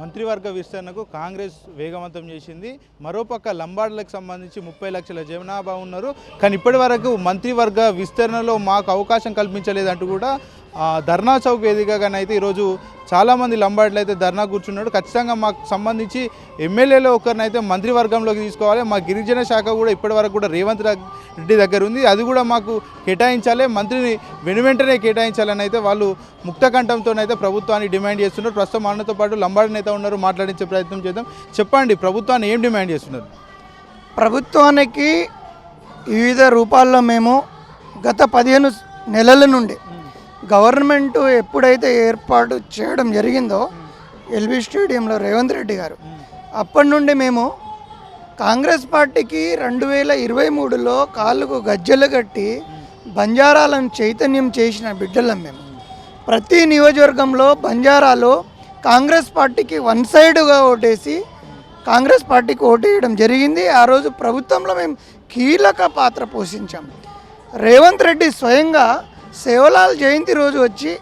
మంత్రివర్గ విస్తరణకు కాంగ్రెస్ వేగవంతం చేసింది. మరోపక్క లంబాడలకు సంబంధించి ముప్పై లక్షల జనాభా ఉన్నారు. కానీ ఇప్పటి వరకు మంత్రివర్గ విస్తరణలో మాకు అవకాశం కల్పించలేదంటూ కూడా ధర్నా చౌక్ వేదికగానైతే ఈరోజు చాలామంది లంబాడీలు అయితే ధర్నా కూర్చున్నాడు. ఖచ్చితంగా మాకు సంబంధించి ఎమ్మెల్యేలో ఒకరినైతే మంత్రివర్గంలోకి తీసుకోవాలి. మా గిరిజన శాఖ కూడా ఇప్పటివరకు కూడా రేవంత్ రెడ్డి దగ్గర ఉంది. అది కూడా మాకు కేటాయించాలి. మంత్రిని వెనువెంటనే కేటాయించాలని అయితే వాళ్ళు ముక్తకంఠంతోనైతే ప్రభుత్వాన్ని డిమాండ్ చేస్తున్నారు. ప్రస్తుతం మనతో పాటు లంబాడి నేత ఉన్నారు. మాట్లాడించే ప్రయత్నం చేద్దాం. చెప్పండి ప్రభుత్వాన్ని ఏం డిమాండ్ చేస్తున్నారు? ప్రభుత్వానికి వివిధ రూపాల్లో మేము గత పదిహేను నెలల నుండి గవర్నమెంట్ ఎప్పుడైతే ఏర్పాటు చేయడం జరిగిందో ఎల్బీ స్టేడియంలో రేవంత్ రెడ్డి గారు అప్పటి నుండి మేము కాంగ్రెస్ పార్టీకి రెండు వేల ఇరవై మూడులో కాళ్ళకు గజ్జెలు కట్టి బంజారాలను చైతన్యం చేసిన బిడ్డలం మేము. ప్రతి నియోజకవర్గంలో బంజారాలు కాంగ్రెస్ పార్టీకి వన్ సైడ్గా ఓటేసి కాంగ్రెస్ పార్టీకి ఓటేయడం జరిగింది. ఆ రోజు ప్రభుత్వంలో మేము కీలక పాత్ర పోషించాం. రేవంత్ రెడ్డి స్వయంగా సేవలాల్ జయంతి రోజు వచ్చి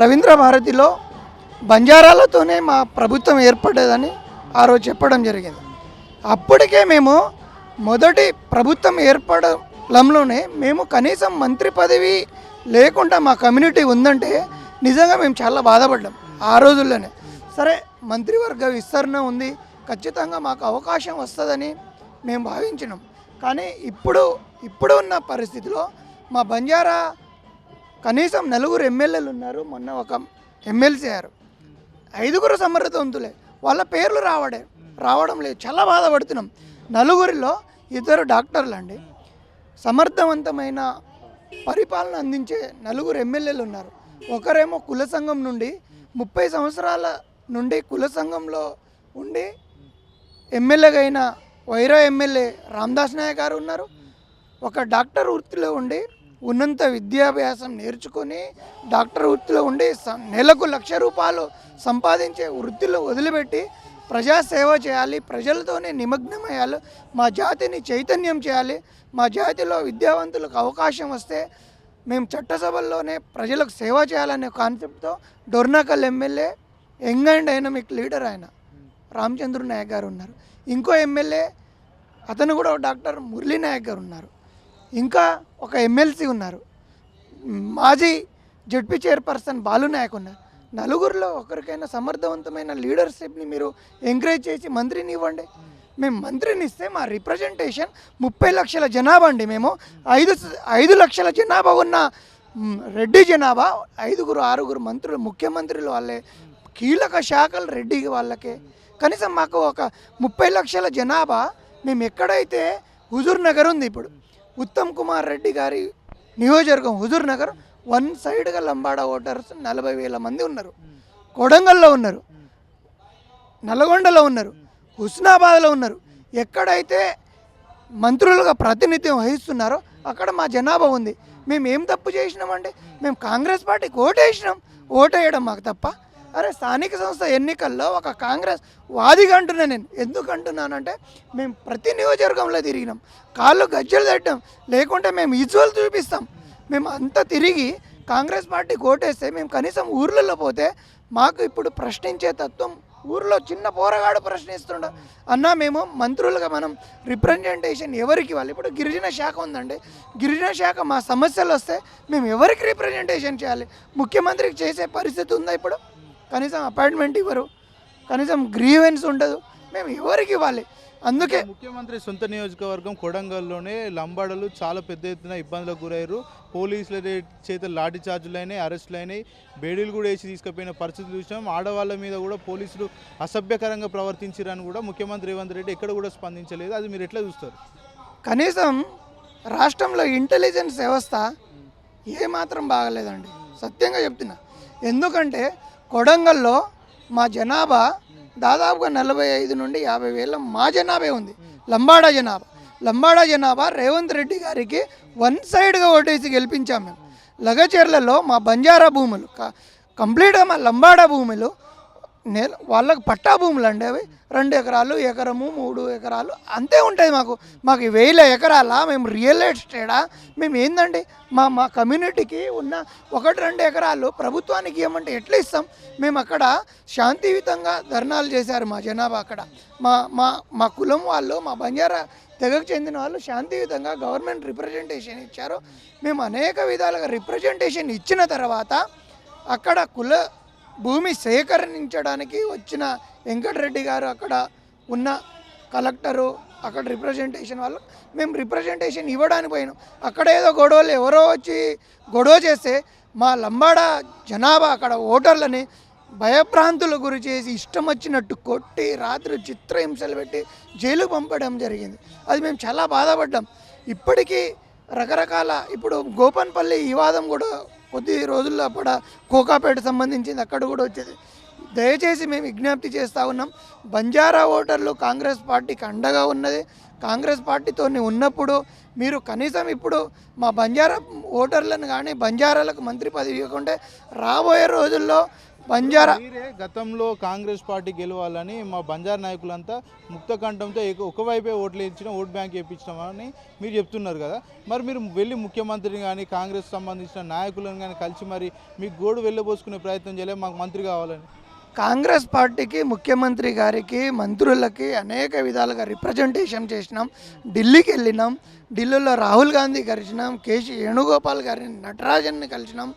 రవీంద్ర భారతిలో బంజారాలతోనే మా ప్రభుత్వం ఏర్పడేదని ఆ రోజు చెప్పడం జరిగింది. అప్పటికే మేము మొదటి ప్రభుత్వం ఏర్పడంలోనే మేము కనీసం మంత్రి పదవి లేకుండా మా కమ్యూనిటీ ఉందంటే నిజంగా మేము చాలా బాధపడ్డాం ఆ రోజుల్లోనే. సరే మంత్రివర్గ విస్తరణ ఉంది ఖచ్చితంగా మాకు అవకాశం వస్తుందని మేము భావించినాం. కానీ ఇప్పుడు ఇప్పుడు ఉన్న పరిస్థితిలో మా బంజారా కనీసం నలుగురు ఎమ్మెల్యేలు ఉన్నారు. మొన్న ఒక ఎమ్మెల్సీ అయ్యారు ఐదుగురు సమర్థవంతులే. వాళ్ళ పేర్లు రావడే. రావడం లేదు. చాలా బాధపడుతున్నాం. నలుగురిలో ఇద్దరు డాక్టర్లు అండి సమర్థవంతమైన పరిపాలన అందించే నలుగురు ఎమ్మెల్యేలు ఉన్నారు. ఒకరేమో కుల సంఘం నుండి ముప్పై సంవత్సరాల నుండి కుల సంఘంలో ఉండి ఎమ్మెల్యేగా అయిన వైరా ఎమ్మెల్యే రామ్దాస్ నాయక్ గారు ఉన్నారు. ఒక డాక్టర్ వృత్తిలో ఉండి ఉన్నంత విద్యాభ్యాసం నేర్చుకొని డాక్టర్ వృత్తిలో ఉండి నెలకు లక్ష రూపాయలు సంపాదించే వృత్తిలో వదిలిపెట్టి ప్రజాసేవ చేయాలి ప్రజలతోనే నిమగ్నమయ్యాలి మా జాతిని చైతన్యం చేయాలి మా జాతిలో విద్యావంతులకు అవకాశం వస్తే మేము చట్టసభల్లోనే ప్రజలకు సేవ చేయాలనే కాన్సెప్ట్తో Dornakal MLA young and dynamic leader ఆయన రామచంద్ర నాయక్ గారు ఉన్నారు. ఇంకో ఎమ్మెల్యే అతను కూడా డాక్టర్ మురళీ నాయక్ గారు ఉన్నారు. ఇంకా ఒక ఎమ్మెల్సీ ఉన్నారు. మాజీ జడ్పీ చైర్పర్సన్ బాలునాయక్ ఉన్నారు. నలుగురిలో ఒకరికైనా సమర్థవంతమైన లీడర్షిప్ని మీరు ఎంకరేజ్ చేసి మంత్రిని ఇవ్వండి. మేము మంత్రిని ఇస్తే మా రిప్రజెంటేషన్ ముప్పై లక్షల జనాభా అండి మేము. ఐదు ఐదు లక్షల జనాభా ఉన్న రెడ్డి జనాభా ఐదుగురు ఆరుగురు మంత్రులు ముఖ్యమంత్రులు వాళ్ళే. కీలక శాఖలు రెడ్డి వాళ్ళకే. కనీసం మాకు ఒక ముప్పై లక్షల జనాభా మేము ఎక్కడైతే హుజూర్ నగర్ ఉంది ఇప్పుడు. ఉత్తమ్ కుమార్ రెడ్డి గారి నియోజకవర్గం హుజూర్ నగర్ వన్ సైడ్గా లంబాడా ఓటర్స్ నలభై వేల మంది ఉన్నారు. కొడంగల్లో ఉన్నారు. నల్గొండలో ఉన్నారు. హుస్నాబాద్లో ఉన్నారు. ఎక్కడైతే మంత్రులుగా ప్రాతినిధ్యం వహిస్తున్నారో అక్కడ మా జనాభా ఉంది. మేము ఏం తప్పు చేసినామంటే మేము కాంగ్రెస్ పార్టీకి ఓటేసినాం. ఓటేయడం మాకు తప్ప అరే స్థానిక సంస్థ ఎన్నికల్లో ఒక కాంగ్రెస్ వాదిగా అంటున్నా నేను. ఎందుకు అంటున్నానంటే మేము ప్రతి నియోజకవర్గంలో తిరిగినాం. కాళ్ళు గజ్జలు తట్టాం. లేకుంటే మేము విజువల్ చూపిస్తాం. మేము అంతా తిరిగి కాంగ్రెస్ పార్టీ కోటేస్తే మేము కనీసం ఊర్లలో పోతే మాకు ఇప్పుడు ప్రశ్నించే తత్వం ఊర్లో చిన్న పోరగాడు ప్రశ్నిస్తుండ. అన్న మేము మంత్రులుగా మనం రిప్రజెంటేషన్ ఎవరికి ఇవ్వాలి? ఇప్పుడు గిరిజన శాఖ ఉందండి. గిరిజన శాఖ మా సమస్యలు వస్తే మేము ఎవరికి రిప్రజెంటేషన్ చేయాలి? ముఖ్యమంత్రికి చేసే పరిస్థితి ఉందా ఇప్పుడు? కనీసం అపాయింట్మెంట్ ఇవ్వరు. కనీసం గ్రీవెన్స్ ఉండదు. మేము ఎవరికి ఇవ్వాలి? అందుకే ముఖ్యమంత్రి సొంత నియోజకవర్గం కొడంగల్లోనే లంబాడలు చాలా పెద్ద ఎత్తున ఇబ్బందులకు గురయ్యారు. పోలీసుల చేత లాఠీ చార్జీలు అయినాయి అరెస్టులు అయినాయి బేడీలు కూడా వేసి తీసుకుపోయిన పరిస్థితులు చూసినాం. ఆడవాళ్ళ మీద కూడా పోలీసులు అసభ్యకరంగా ప్రవర్తించారని కూడా ముఖ్యమంత్రి రేవంత్ రెడ్డి ఎక్కడ కూడా స్పందించలేదు. అది మీరు ఎట్లా చూస్తారు? కనీసం రాష్ట్రంలో ఇంటెలిజెన్స్ వ్యవస్థ ఏమాత్రం బాగలేదండి. సత్యంగా చెప్తున్నా. ఎందుకంటే కొడంగల్లో మా జనాభా దాదాపుగా నలభై ఐదు నుండి యాభై వేల మా జనాభా ఉంది. లంబాడా జనాభా. లంబాడా జనాభా రేవంత్ రెడ్డి గారికి వన్ సైడ్గా ఓటేసి గెలిపించాం మేము. లగచర్లలో మా బంజారా భూములు క- కంప్లీట్గా మా లంబాడా భూములు నేల వాళ్ళకి పట్టా భూములు అండి అవి. రెండు ఎకరాలు ఎకరము మూడు ఎకరాలు అంతే ఉంటాయి మాకు. మాకు వేల ఎకరాల మేము రియల్ ఎస్టేటా. మేము ఏందండి? మా మా కమ్యూనిటీకి ఉన్న ఒకటి రెండు ఎకరాలు ప్రభుత్వానికి ఇవ్వమంటే ఎట్లా ఇస్తాం? మేము అక్కడ శాంతియుతంగా ధర్నాలు చేశారు మా జనాభా అక్కడ. మా మా మా కులం వాళ్ళు మా బంజారా తెగకు చెందిన వాళ్ళు శాంతియుతంగా గవర్నమెంట్ రిప్రజెంటేషన్ ఇచ్చారు. మేము అనేక విధాలుగా రిప్రజెంటేషన్ ఇచ్చిన తర్వాత అక్కడ కుల భూమి సేకరించడానికి వచ్చిన వెంకటరెడ్డి గారు అక్కడ ఉన్న కలెక్టరు అక్కడ రిప్రజెంటేషన్ వాళ్ళు మేము రిప్రజెంటేషన్ ఇవ్వడానికి పోయినాం. అక్కడ ఏదో గొడవలు ఎవరో వచ్చి గొడవ చేస్తే మా లంబాడ జనాభా అక్కడ ఓటర్లని భయభ్రాంతుల గురి చేసి ఇష్టం వచ్చినట్టు కొట్టి రాత్రి చిత్రహింసలు పెట్టి జైలుకు పంపడం జరిగింది. అది మేము చాలా బాధపడ్డాం. ఇప్పటికీ రకరకాల ఇప్పుడు గోపన్పల్లి ఈ వాదం కూడా కొద్ది రోజుల్లో అప్పుడ కోకాపేట సంబంధించింది అక్కడ కూడా వచ్చేది. దయచేసి మేము విజ్ఞప్తి చేస్తూ ఉన్నాం బంజారా ఓటర్లు కాంగ్రెస్ పార్టీకి అండగా ఉన్నది. కాంగ్రెస్ పార్టీతో ఉన్నప్పుడు మీరు కనీసం ఇప్పుడు మా బంజారా ఓటర్లను కానీ బంజారాలకు మంత్రి పదవి ఇవ్వకుంటే రాబోయే రోజుల్లో బంజారా. మీరే గతంలో కాంగ్రెస్ పార్టీ గెలవాలని మా బంజార్ నాయకులంతా ముక్త కంఠంతో ఒకవైపే ఓట్లు ఇచ్చిన ఓట్ బ్యాంక్ వేయించినామని మీరు చెప్తున్నారు కదా. మరి మీరు వెళ్ళి ముఖ్యమంత్రిని కానీ కాంగ్రెస్ సంబంధించిన నాయకులను కానీ కలిసి మరి మీకు గోడు వెళ్ళబోసుకునే ప్రయత్నం చేయలేదు మాకు మంత్రి కావాలని. కాంగ్రెస్ పార్టీకి ముఖ్యమంత్రి గారికి మంత్రులకి అనేక విధాలుగా రిప్రజెంటేషన్ చేసినాం. ఢిల్లీకి వెళ్ళినాం. ఢిల్లీలో రాహుల్ గాంధీ కలిసినాం కేసీ వేణుగోపాల్ గారిని నటరాజన్ని కలిసినాం.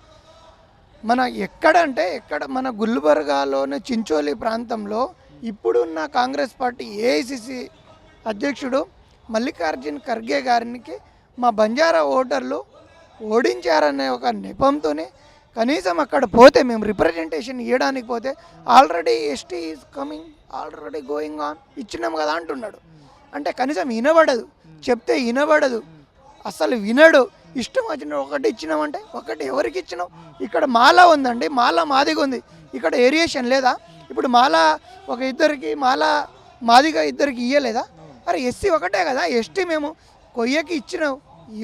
మన ఎక్కడంటే ఎక్కడ మన గుల్బర్గాలోని చించోలి ప్రాంతంలో ఇప్పుడున్న కాంగ్రెస్ పార్టీ ఏఐసిసి అధ్యక్షుడు మల్లికార్జున్ ఖర్గే గారికి మా బంజారా ఓటర్లు ఓడించారనే ఒక నెపంతోనే కనీసం అక్కడ పోతే మేము రిప్రజెంటేషన్ ఇవ్వడానికి పోతే already ST is coming already going on ఇచ్చినాం కదా అంటున్నాడు. అంటే కనీసం వినబడదు చెప్తే వినబడదు అసలు వినడు. ఇష్టం వచ్చిన ఒకటి ఇచ్చినామంటే ఒకటి ఎవరికి ఇచ్చినాం? ఇక్కడ మాల ఉందండి మాల మాదిగా ఉంది. ఇక్కడ ఏరియేషన్ లేదా? ఇప్పుడు మాల ఒక ఇద్దరికి మాల మాదిగా ఇద్దరికి ఇయ్యలేదా? అరే ఎస్సీ ఒకటే కదా ఎస్టీ మేము కొయ్యకి ఇచ్చినాం.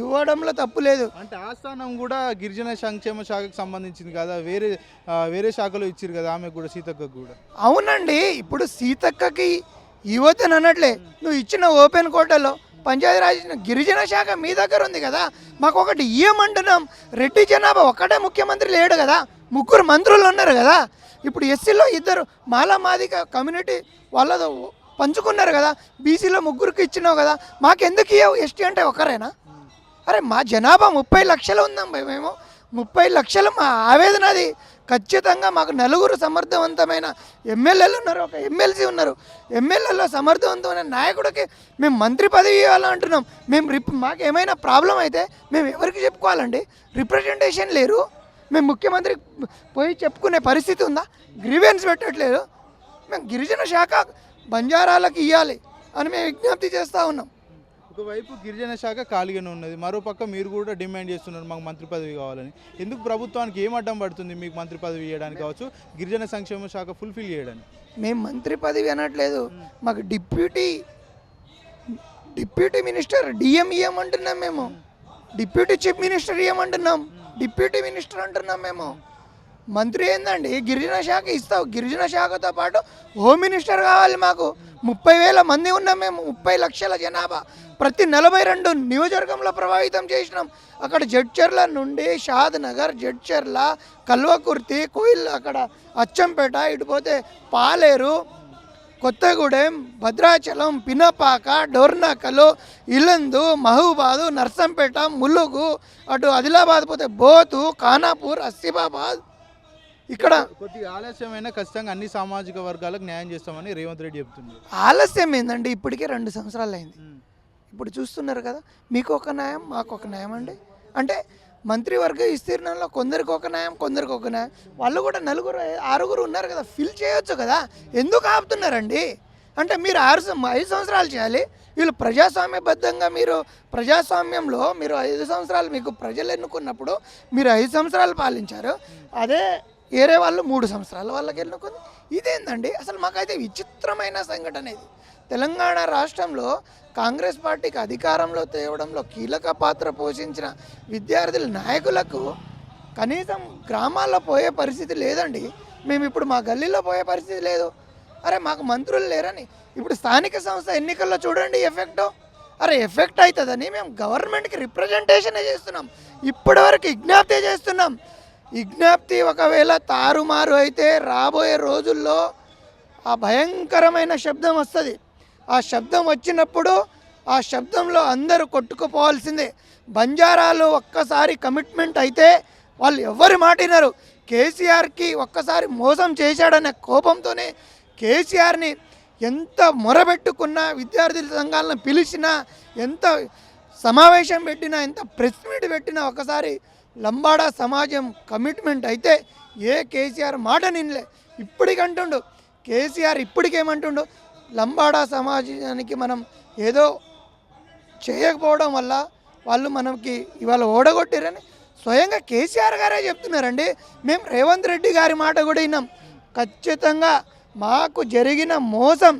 ఇవ్వడంలో తప్పు లేదు. అంటే ఆ స్థానం కూడా గిరిజన సంక్షేమ శాఖకు సంబంధించింది కదా? వేరే వేరే శాఖలో ఇచ్చారు కదా ఆమె కూడా సీతక్కకు కూడా? అవునండి ఇప్పుడు సీతక్కకి యువతని అనట్లే నువ్వు ఇచ్చిన ఓపెన్ కోటలో పంచాయతీరాజ్ గిరిజన శాఖ మీ దగ్గర ఉంది కదా మాకు ఒకటి ఇయ్యమంటున్నాం. రెడ్డి జనాభా ఒక్కటే ముఖ్యమంత్రి లేడు కదా ముగ్గురు మంత్రులు ఉన్నారు కదా. ఇప్పుడు ఎస్సీలో ఇద్దరు మాలా మాదిక కమ్యూనిటీ వాళ్ళతో పంచుకున్నారు కదా బీసీలో ముగ్గురికి ఇచ్చినావు కదా మాకెందుకు ఇవ్వవు ఎస్టీ అంటే ఒకరేనా? అరే మా జనాభా ముప్పై లక్షలు ఉందాం మేము. ముప్పై లక్షలు మా ఆవేదన అది. ఖచ్చితంగా మాకు నలుగురు సమర్థవంతమైన ఎమ్మెల్యేలు ఉన్నారు. ఒక ఎమ్మెల్సీ ఉన్నారు. ఎమ్మెల్యేలో సమర్థవంతమైన నాయకుడికి మేము మంత్రి పదవి ఇవ్వాలని అంటున్నాం మేము రిప్ మాకు ఏమైనా ప్రాబ్లం అయితే మేము ఎవరికి చెప్పుకోవాలండి? రిప్రజెంటేషన్ లేరు. మేము ముఖ్యమంత్రికి పోయి చెప్పుకునే పరిస్థితి ఉందా? గ్రీవెన్స్ పెట్టట్లేదు. మేము గిరిజన శాఖ బంజారాలకు ఇవ్వాలి అని మేము విజ్ఞప్తి చేస్తూ ఉన్నాం. ఒకవైపు గిరిజన శాఖ ఖాళీగానే ఉన్నది మరోపక్క మీరు కూడా డిమాండ్ చేస్తున్నారు మాకు మంత్రి పదవి కావాలని. ఎందుకు ప్రభుత్వానికి ఏం అడ్డం పడుతుంది మీకు మంత్రి పదవి ఇవ్వడానికి కావచ్చు గిరిజన సంక్షేమ శాఖ ఫుల్ఫిల్ చేయడానికి? మేము మంత్రి పదవి అనట్లేదు మాకు డిప్యూటీ డిప్యూటీ మినిస్టర్ డిఎం ఇవ్వమంటున్నాం మేము. డిప్యూటీ చీఫ్ మినిస్టర్ ఇవ్వమంటున్నాం డిప్యూటీ మినిస్టర్ అంటున్నాం మేము. మంత్రి ఏందండి? గిరిజన శాఖ ఇస్తావు గిరిజన శాఖతో పాటు హోమ్ మినిస్టర్ కావాలి మాకు. ముప్పై వేల మంది ఉన్నాం మేము ముప్పై లక్షల జనాభా. ప్రతి నలభై రెండు నియోజకవర్గంలో ప్రభావితం చేసినాం. అక్కడ జడ్చర్ల నుండి షాద్ నగర్ జడ్చర్ల కల్వకుర్తి కోయిల్ అక్కడ అచ్చంపేట ఇటు పోతే పాలేరు కొత్తగూడెం భద్రాచలం పినపాక డోర్నాకలు ఇలందు మహబూబాదు నర్సంపేట ములుగు అటు ఆదిలాబాద్ పోతే బోతు ఖానాపూర్ అసిఫాబాద్ ఇక్కడ కొద్దిగా ఆలస్యమైన ఖచ్చితంగా అన్ని సామాజిక వర్గాలకు న్యాయం చేస్తామని రేవంత్ రెడ్డి చెప్తున్నారు. ఆలస్యం ఏందండి? ఇప్పటికే రెండు సంవత్సరాలు అయింది. ఇప్పుడు చూస్తున్నారు కదా మీకు ఒక న్యాయం మాకు ఒక న్యాయం అండి. అంటే మంత్రివర్గ విస్తీర్ణంలో కొందరికి ఒక న్యాయం కొందరికి ఒక న్యాయం. వాళ్ళు కూడా నలుగురు ఆరుగురు ఉన్నారు కదా ఫిల్ చేయొచ్చు కదా. ఎందుకు ఆపుతున్నారండి? అంటే మీరు ఆరు సం- ఐదు సంవత్సరాలు చేయాలి. వీళ్ళు ప్రజాస్వామ్యబద్ధంగా మీరు ప్రజాస్వామ్యంలో మీరు ఐదు సంవత్సరాలు మీకు ప్రజలు ఎన్నుకున్నప్పుడు మీరు ఐదు సంవత్సరాలు పాలించారు. అదే వేరే వాళ్ళు మూడు సంవత్సరాలు వాళ్ళకి ఎన్నుకుంది. ఇదేందండి? అసలు మాకైతే విచిత్రమైన సంఘటన ఇది. తెలంగాణ రాష్ట్రంలో కాంగ్రెస్ పార్టీకి అధికారంలో తేవడంలో కీలక పాత్ర పోషించిన విద్యార్థుల నాయకులకు కనీసం గ్రామాల్లో పోయే పరిస్థితి లేదండి. మేము ఇప్పుడు మా గల్లీలో పోయే పరిస్థితి లేదు. అరే మాకు మంత్రులు లేరని. ఇప్పుడు స్థానిక సంస్థ ఎన్నికల్లో చూడండి ఎఫెక్ట్. అరే ఎఫెక్ట్ అవుతుందని మేము గవర్నమెంట్కి రిప్రజెంటేషనే చేస్తున్నాం. ఇప్పటివరకు విజ్ఞప్తి చేస్తున్నాం. విజ్ఞప్తి ఒకవేళ తారుమారు అయితే రాబోయే రోజుల్లో ఆ భయంకరమైన శబ్దం వస్తుంది. ఆ శబ్దం వచ్చినప్పుడు ఆ శబ్దంలో అందరూ కొట్టుకుపోవాల్సిందే. బంజారాలు ఒక్కసారి కమిట్మెంట్ అయితే వాళ్ళు ఎవరి మాట వినరు. కేసీఆర్కి ఒక్కసారి మోసం చేశాడనే కోపంతోనే కేసీఆర్ని ఎంత మొరబెట్టుకున్నా విద్యార్థుల సంఘాలను పిలిచినా ఎంత సమావేశం పెట్టినా ఎంత ప్రెస్ మీట్ పెట్టినా ఒకసారి లంబాడా సమాజం కమిట్మెంట్ అయితే ఏ కేసీఆర్ మాట నినలే. ఇప్పటికంటుండు. కేసీఆర్ ఇప్పటికేమంటుండు? లంబాడా సమాజానికి మనం ఏదో చేయకపోవడం వల్ల వాళ్ళు మనకి ఇవాళ ఓడగొట్టారని స్వయంగా కేసీఆర్ గారే చెప్తున్నారండి. మేము రేవంత్ రెడ్డి గారి మాట కూడా విన్నాం. ఖచ్చితంగా మాకు జరిగిన మోసం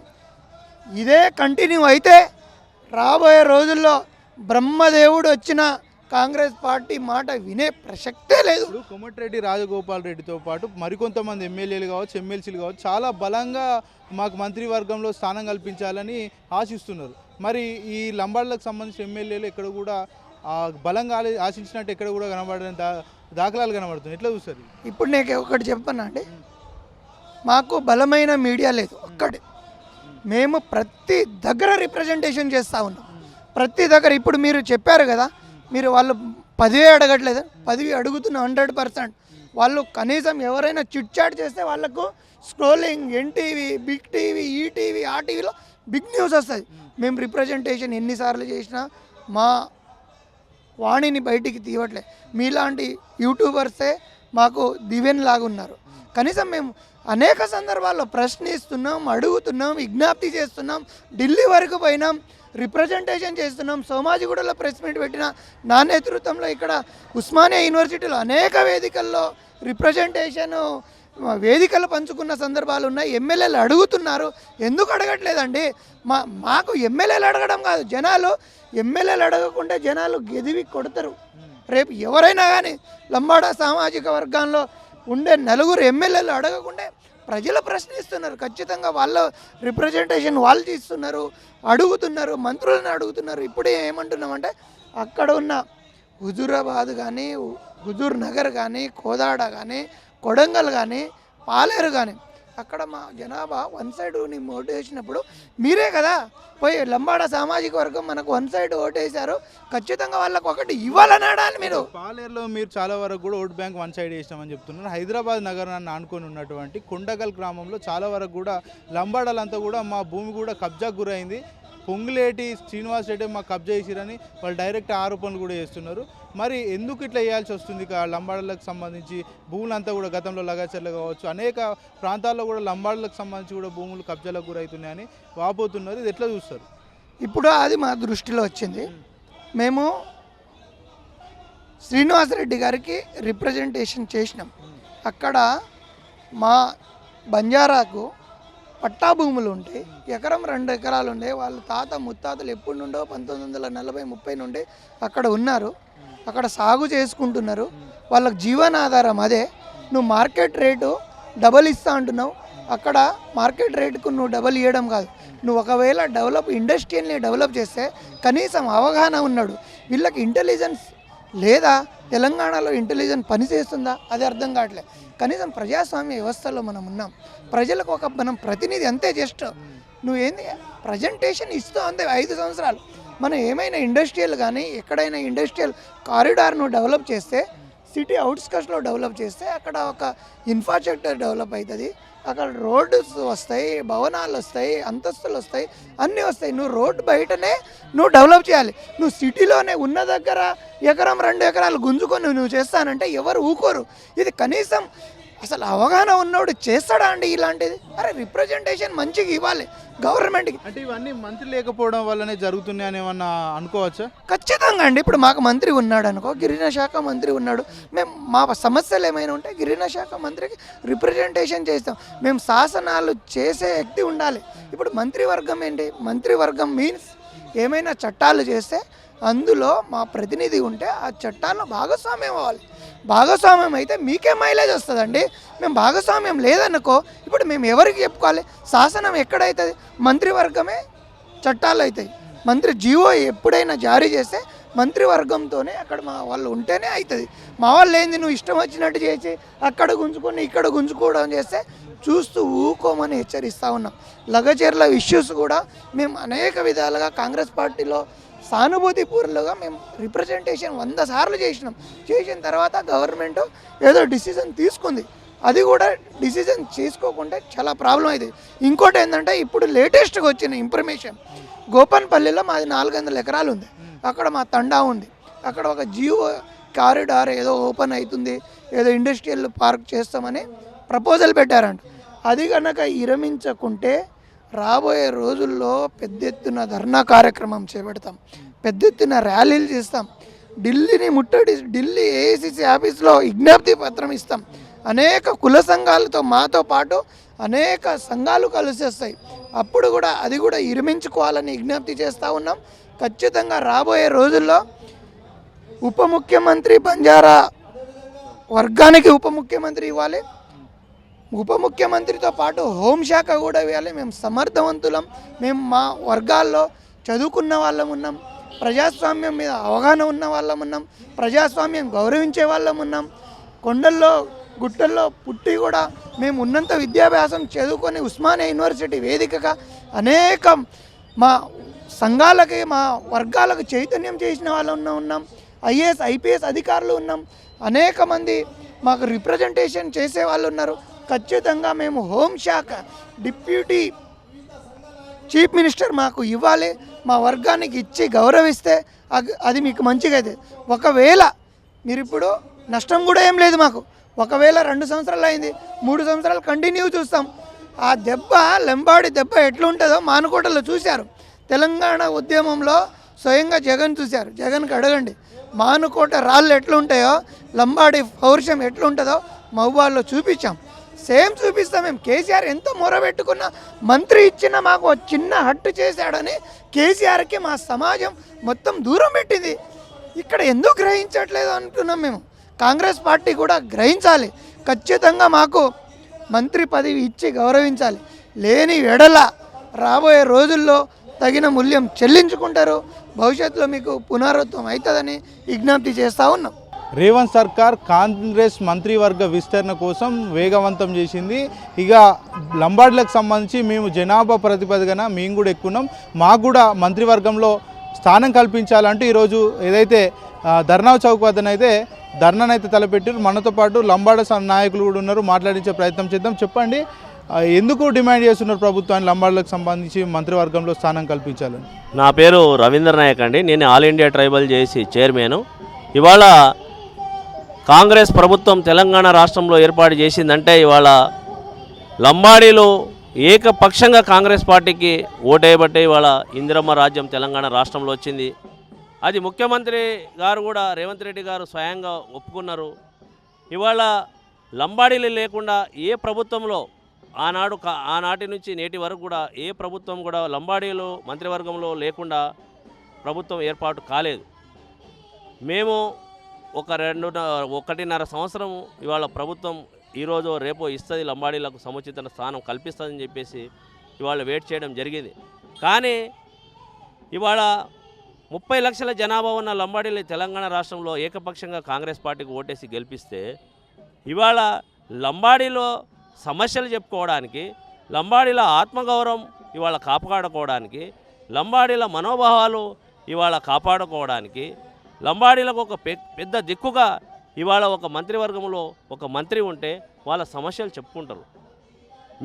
ఇదే కంటిన్యూ అయితే రాబోయే రోజుల్లో బ్రహ్మదేవుడు వచ్చిన కాంగ్రెస్ పార్టీ మాట వినే ప్రసక్తే లేదు. ఇప్పుడు కోమటిరెడ్డి రాజగోపాల్ రెడ్డితో పాటు మరికొంతమంది ఎమ్మెల్యేలు కావచ్చు ఎమ్మెల్సీలు కావచ్చు చాలా బలంగా మాకు మంత్రివర్గంలో స్థానం కల్పించాలని ఆశిస్తున్నారు. మరి ఈ లంబాడ్లకు సంబంధించిన ఎమ్మెల్యేలు ఎక్కడ కూడా ఆ బలంగా ఆలి- ఆశించినట్టు ఎక్కడ కూడా కనబడిన దా దాఖలాలు కనబడుతుంది ఎట్లా చూస్తారు? ఇప్పుడు నేను ఒకటి చెప్పన్నా అండి. మాకు బలమైన మీడియా లేదు ఒక్కటి. మేము ప్రతి దగ్గర రిప్రజెంటేషన్ చేస్తూ ఉన్నాం. ప్రతి దగ్గర ఇప్పుడు మీరు చెప్పారు కదా మీరు వాళ్ళు పదివే అడగట్లేదు? పదివి అడుగుతున్న హండ్రెడ్ పర్సెంట్. వాళ్ళు కనీసం ఎవరైనా చిట్ చాట్ చేస్తే వాళ్ళకు scrolling NTV big TV ETV ఆ టీవీలో బిగ్ న్యూస్ వస్తుంది. మేము రిప్రజెంటేషన్ ఎన్నిసార్లు చేసినా మా వాణిని బయటికి తీయట్లే. మీలాంటి యూట్యూబర్సే మాకు దివెన్ లాగా ఉన్నారు కనీసం మేము అనేక సందర్భాల్లో ప్రశ్నిస్తున్నాం అడుగుతున్నాం విజ్ఞప్తి చేస్తున్నాం ఢిల్లీ వరకు పోయినాం. రిప్రజెంటేషన్ చేస్తున్నాం. సోమాజిగూడలో ప్రెస్ మీట్ పెట్టిన నా నేతృత్వంలో ఇక్కడ ఉస్మానియా యూనివర్సిటీలో అనేక వేదికల్లో రిప్రజెంటేషను వేదికలు పంచుకున్న సందర్భాలు ఉన్నాయి. ఎమ్మెల్యేలు అడుగుతున్నారు. ఎందుకు అడగట్లేదండి? మా మాకు ఎమ్మెల్యేలు అడగడం కాదు. జనాలు ఎమ్మెల్యేలు అడగకుంటే జనాలు గెదివి కొడతారు. రేపు ఎవరైనా కానీ లంబాడా సామాజిక వర్గాల్లో ఉండే నలుగురు ఎమ్మెల్యేలు అడగకుండా ప్రజలు ప్రశ్నిస్తున్నారు. ఖచ్చితంగా వాళ్ళ రిప్రజెంటేషన్ వాళ్ళు తీస్తున్నారు అడుగుతున్నారు మంత్రులను అడుగుతున్నారు. ఇప్పుడే ఏమంటున్నామంటే అక్కడ ఉన్న హుజూరాబాద్ కానీ హుజూర్ నగర్ కానీ కోదాడ కానీ కొడంగల్ కానీ పాలేరు కానీ అక్కడ మా జనాభా వన్ సైడ్ నీ ఓటు వేసినప్పుడు మీరే కదా పోయి లంబాడ సామాజిక వర్గం మనకు వన్ సైడ్ వేశారు. ఖచ్చితంగా వాళ్ళకు ఒకటి ఇవ్వాలని అడాలి మీరు? పాలేరులో మీరు చాలా వరకు కూడా ఓట్ బ్యాంక్ వన్ సైడ్ వేసినామని చెప్తున్నారు. హైదరాబాద్ నగరాన్ని ఆనుకొని ఉన్నటువంటి కొండగల్ గ్రామంలో చాలా వరకు కూడా లంబాడాలంతా కూడా మా భూమి కూడా కబ్జాకు గురైంది. పొంగులేటి శ్రీనివాస్ రెడ్డి మాకు కబ్జా చేసిరని వాళ్ళు డైరెక్ట్ ఆరోపణలు కూడా చేస్తున్నారు. మరి ఎందుకు ఇట్లా వేయాల్సి వస్తుంది? లంబాడలకు సంబంధించి భూములంతా కూడా గతంలో లగాచర్లు కావచ్చు అనేక ప్రాంతాల్లో కూడా లంబాడలకు సంబంధించి కూడా భూములు కబ్జాలకు గురవుతున్నాయని వాపోతున్నారు. ఇది ఎట్లా చూస్తారు? ఇప్పుడు అది మా దృష్టిలో వచ్చింది. మేము శ్రీనివాసరెడ్డి గారికి రిప్రజెంటేషన్ చేసినాం. అక్కడ మా బంజారాకు పట్టా భూములు ఉంటాయి ఎకరం రెండు ఎకరాలు ఉండే వాళ్ళ తాత ముత్తాతలు ఎప్పటి నుండో పంతొమ్మిది వందల నలభై ముప్పై నుండి అక్కడ ఉన్నారు. అక్కడ సాగు చేసుకుంటున్నారు. వాళ్ళకి జీవనాధారం అదే. నువ్వు మార్కెట్ రేటు డబల్ ఇస్తా అంటున్నావు. అక్కడ మార్కెట్ రేటుకు నువ్వు డబల్ ఇవ్వడం కాదు. నువ్వు ఒకవేళ డెవలప్ ఇండస్ట్రియల్ని డెవలప్ చేస్తే కనీసం అవగాహన ఉన్నాడు. వీళ్ళకి ఇంటెలిజెన్స్ లేదా తెలంగాణలో ఇంటెలిజెన్స్ పనిచేస్తుందా అది అర్థం కావట్లే. కనీసం ప్రజాస్వామ్య వ్యవస్థలో మనం ఉన్నాం. ప్రజలకు ఒక మనం ప్రతినిధి అంతే జస్ట్. నువ్వేంది ప్రజెంటేషన్ ఇస్తూ అంతే. ఐదు సంవత్సరాలు. మనం ఏమైనా ఇండస్ట్రియల్ కానీ ఎక్కడైనా ఇండస్ట్రియల్ కారిడార్ను డెవలప్ చేస్తే సిటీ అవుట్స్కట్స్లో డెవలప్ చేస్తే అక్కడ ఒక ఇన్ఫ్రాస్ట్రక్చర్ డెవలప్ అవుతుంది. అక్కడ రోడ్స్ వస్తాయి భవనాలు వస్తాయి అంతస్తులు వస్తాయి అన్నీ వస్తాయి. నువ్వు రోడ్డు బయటనే నువ్వు డెవలప్ చేయాలి. నువ్వు సిటీలోనే ఉన్న దగ్గర ఎకరం రెండు ఎకరాలు గుంజుకొని నువ్వు చేస్తానంటే ఎవరు ఊకోరు. ఇది కనీసం అసలు అవగాహన ఉన్నోడు చేస్తాడా అండి ఇలాంటిది? అరే రిప్రజెంటేషన్ మంచిగా ఇవ్వాలి గవర్నమెంట్కి. అంటే ఇవన్నీ మంత్రి లేకపోవడం వల్లనే జరుగుతున్నాయని ఏమన్నా అనుకోవచ్చా? ఖచ్చితంగా అండి. ఇప్పుడు మాకు మంత్రి ఉన్నాడు అనుకో గిరిజన శాఖ మంత్రి ఉన్నాడు. మేము మా సమస్యలు ఏమైనా ఉంటే గిరిజన శాఖ మంత్రికి రిప్రజెంటేషన్ చేస్తాం. మేము శాసనాలు చేసే వ్యక్తి ఉండాలి. ఇప్పుడు మంత్రివర్గం ఏంటి? మంత్రివర్గం మీన్స్ ఏమైనా చట్టాలు చేస్తే అందులో మా ప్రతినిధి ఉంటే ఆ చట్టాల్లో భాగస్వామ్యం అవ్వాలి. భాగస్వామ్యం అయితే మీకే మైలేజ్ వస్తుందండి. మేము భాగస్వామ్యం లేదనుకో ఇప్పుడు మేము ఎవరికి చెప్పుకోవాలి? శాసనం ఎక్కడైతుంది? మంత్రివర్గమే చట్టాలు అవుతాయి మంత్రి జీవో ఎప్పుడైనా జారీ చేస్తే మంత్రివర్గంతోనే అక్కడ మా వాళ్ళు ఉంటేనే అవుతుంది మా వాళ్ళు ఏంది నువ్వు ఇష్టం వచ్చినట్టు చేసి అక్కడ గుంజుకొని ఇక్కడ గుంజుకోవడం చేస్తే చూస్తూ ఊకోమని హెచ్చరిస్తూ ఉన్నాం. లగచర్ల ఇష్యూస్ కూడా మేము అనేక విధాలుగా కాంగ్రెస్ పార్టీలో సానుభూతిపూర్లుగా మేము రిప్రజెంటేషన్ వంద సార్లు చేసినాం. చేసిన తర్వాత గవర్నమెంట్ ఏదో డిసిజన్ తీసుకుంది. అది కూడా డిసిజన్ చేసుకోకుంటే చాలా ప్రాబ్లం అవుతుంది ఇంకోటి ఏంటంటే ఇప్పుడు లేటెస్ట్గా వచ్చిన ఇన్ఫర్మేషన్ గోపన్పల్లిలో మాది నాలుగు వందల ఎకరాలు ఉంది. అక్కడ మా తండా ఉంది. అక్కడ ఒక జియో కారిడార్ ఏదో ఓపెన్ అవుతుంది. ఏదో ఇండస్ట్రియల్ పార్క్ చేస్తామని ప్రపోజల్ పెట్టారంట. అది కనుక విరమించకుంటే రాబోయే రోజుల్లో పెద్ద ఎత్తున ధర్నా కార్యక్రమం చేపడతాం. పెద్ద ఎత్తున ర్యాలీలు చేస్తాం. ఢిల్లీని ముట్టడి ఢిల్లీ ఏఐసిసి ఆఫీస్లో విజ్ఞప్తి పత్రం ఇస్తాం. అనేక కుల సంఘాలతో మాతో పాటు అనేక సంఘాలు కలిసేస్తాయి అప్పుడు కూడా అది కూడా ఇరిమించుకోవాలని విజ్ఞప్తి చేస్తూ ఉన్నాం. ఖచ్చితంగా రాబోయే రోజుల్లో ఉప ముఖ్యమంత్రి బంజారా వర్గానికి ఉప ముఖ్యమంత్రి ఇవ్వాలి. ఉప ముఖ్యమంత్రితో పాటు హోంశాఖ కూడా ఇవ్వాలి. మేము సమర్థవంతులం. మేము మా వర్గాల్లో చదువుకున్న వాళ్ళం ఉన్నాం. ప్రజాస్వామ్యం మీద అవగాహన ఉన్న వాళ్ళం ఉన్నాం. ప్రజాస్వామ్యం గౌరవించే వాళ్ళం ఉన్నాం. కొండల్లో గుట్టల్లో పుట్టి కూడా మేము ఉన్నంత విద్యాభ్యాసం చదువుకొని ఉస్మానియా యూనివర్సిటీ వేదికగా అనేక మా సంఘాలకి మా వర్గాలకు చైతన్యం చేసిన వాళ్ళం ఉన్నాం. ఐఏఎస్ ఐపీఎస్ అధికారులు ఉన్నాం. అనేక మంది మాకు రిప్రజెంటేషన్ చేసే వాళ్ళు ఉన్నారు. ఖచ్చితంగా మేము హోంశాఖ డిప్యూటీ చీఫ్ మినిస్టర్ మాకు ఇవ్వాలి మా వర్గానికి ఇచ్చి గౌరవిస్తే అది మీకు మంచిగా అయితే. ఒకవేళ మీరు ఇప్పుడు నష్టం కూడా ఏం లేదు మాకు. ఒకవేళ రెండు సంవత్సరాలు అయింది మూడు సంవత్సరాలు కంటిన్యూ చూస్తాం. ఆ దెబ్బ లెంబాడి దెబ్బ ఎట్లుంటుందో మానుకోటలో చూశారు. తెలంగాణ ఉద్యమంలో స్వయంగా జగన్ చూశారు. జగన్కి అడగండి మానుకోట రాళ్ళు ఎట్లుంటాయో లంబాడి పౌరుషం ఎట్లుంటుందో మహబాల్లో చూపించాం. సేమ్ చూపిస్తాం మేము. కేసీఆర్ ఎంత మొరబెట్టుకున్నా మంత్రి ఇచ్చిన మాకు ఒక చిన్న హట్టు చేశాడని కేసీఆర్కి మా సమాజం మొత్తం దూరం పెట్టింది. ఇక్కడ ఎందుకు గ్రహించట్లేదు అంటున్నాం మేము. కాంగ్రెస్ పార్టీ కూడా గ్రహించాలి. ఖచ్చితంగా మాకు మంత్రి పదవి ఇచ్చి గౌరవించాలి. లేని ఎడల రాబోయే రోజుల్లో తగిన మూల్యం చెల్లించుకుంటారు. భవిష్యత్తులో మీకు పునరుత్వం అవుతుందని విజ్ఞప్తి చేస్తూ ఉన్నాం. రేవంత్ సర్కార్ కాంగ్రెస్ మంత్రివర్గ విస్తరణ కోసం వేగవంతం చేసింది. ఇక లంబాడ్లకు సంబంధించి మేము జనాభా ప్రతిపదికన మేము కూడా ఎక్కున్నాం. మాకు కూడా మంత్రివర్గంలో స్థానం కల్పించాలంటూ ఈరోజు ఏదైతే ధర్నా చౌక్ వద్దనైతే ధర్నానైతే తలపెట్టారు మనతో పాటు లంబాడ నాయకులు కూడా ఉన్నారు. మాట్లాడించే ప్రయత్నం చేద్దాం. చెప్పండి ఎందుకు డిమాండ్ చేస్తున్నారు ప్రభుత్వాన్ని లంబాడలకు సంబంధించి మంత్రివర్గంలో స్థానం కల్పించాలని? నా పేరు రవీంద్ర నాయక్ అండి. నేను ఆల్ ఇండియా ట్రైబల్ చేసి చైర్మన్. ఇవాళ కాంగ్రెస్ ప్రభుత్వం తెలంగాణ రాష్ట్రంలో ఏర్పాటు చేసిందంటే ఇవాళ లంబాడీలో ఏకపక్షంగా కాంగ్రెస్ పార్టీకి ఓటేయబట్టే ఇవాళ ఇందిరమ్మ రాజ్యం తెలంగాణ రాష్ట్రంలో వచ్చింది. అది ముఖ్యమంత్రి గారు కూడా రేవంత్ రెడ్డి గారు స్వయంగా ఒప్పుకున్నారు. ఇవాళ లంబాడీలు లేకుండా ఏ ప్రభుత్వంలో ఆనాడు కా- ఆనాటి నుంచి నేటి వరకు కూడా ఏ ప్రభుత్వం కూడా లంబాడీలు మంత్రివర్గంలో లేకుండా ప్రభుత్వం ఏర్పాటు కాలేదు. మేము ఒక రెండు ఒకటిన్నర సంవత్సరం ఇవాళ ప్రభుత్వం ఈరోజు రేపో ఇస్తుంది లంబాడీలకు సముచిత స్థానం కల్పిస్తుందని చెప్పేసి ఇవాళ వెయిట్ చేయడం జరిగింది. కానీ ఇవాళ ముప్పై లక్షల జనాభా ఉన్న లంబాడీలు తెలంగాణ రాష్ట్రంలో ఏకపక్షంగా కాంగ్రెస్ పార్టీకి ఓటేసి గెలిపిస్తే ఇవాళ లంబాడీలో సమస్యలు చెప్పుకోవడానికి లంబాడీల ఆత్మగౌరవం ఇవాళ కాపాడుకోవడానికి లంబాడీల మనోభావాలు ఇవాళ కాపాడుకోవడానికి లంబాడీలకు ఒక పెద్ద దిక్కుగా ఇవాళ ఒక మంత్రివర్గంలో ఒక మంత్రి ఉంటే వాళ్ళ సమస్యలు చెప్పుకుంటారు.